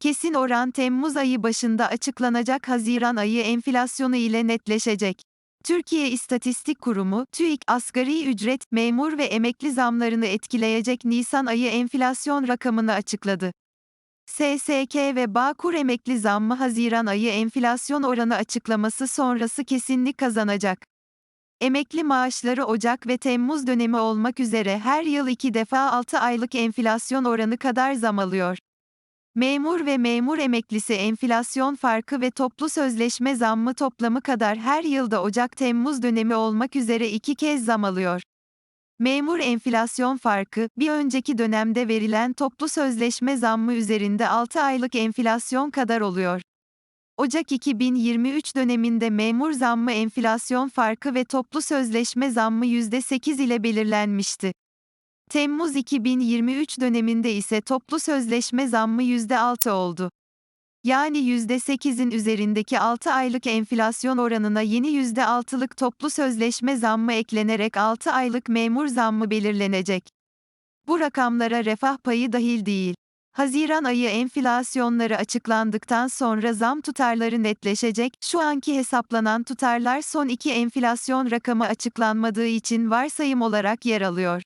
Kesin oran Temmuz ayı başında açıklanacak Haziran ayı enflasyonu ile netleşecek. Türkiye İstatistik Kurumu, TÜİK, asgari ücret, memur ve emekli zamlarını etkileyecek Nisan ayı enflasyon rakamını açıkladı. SSK ve Bağkur emekli zammı Haziran ayı enflasyon oranı açıklaması sonrası kesinlik kazanacak. Emekli maaşları Ocak ve Temmuz dönemi olmak üzere her yıl iki defa 6 aylık enflasyon oranı kadar zam alıyor. Memur ve memur emeklisi enflasyon farkı ve toplu sözleşme zammı toplamı kadar her yılda Ocak-Temmuz dönemi olmak üzere iki kez zam alıyor. Memur enflasyon farkı, bir önceki dönemde verilen toplu sözleşme zammı üzerinde 6 aylık enflasyon kadar oluyor. Ocak 2023 döneminde memur zammı enflasyon farkı ve toplu sözleşme zammı %8 ile belirlenmişti. Temmuz 2023 döneminde ise toplu sözleşme zammı %6 oldu. Yani %8'in üzerindeki 6 aylık enflasyon oranına yeni %6'lık toplu sözleşme zammı eklenerek 6 aylık memur zammı belirlenecek. Bu rakamlara refah payı dahil değil. Haziran ayı enflasyonları açıklandıktan sonra zam tutarları netleşecek. Şu anki hesaplanan tutarlar son iki enflasyon rakamı açıklanmadığı için varsayım olarak yer alıyor.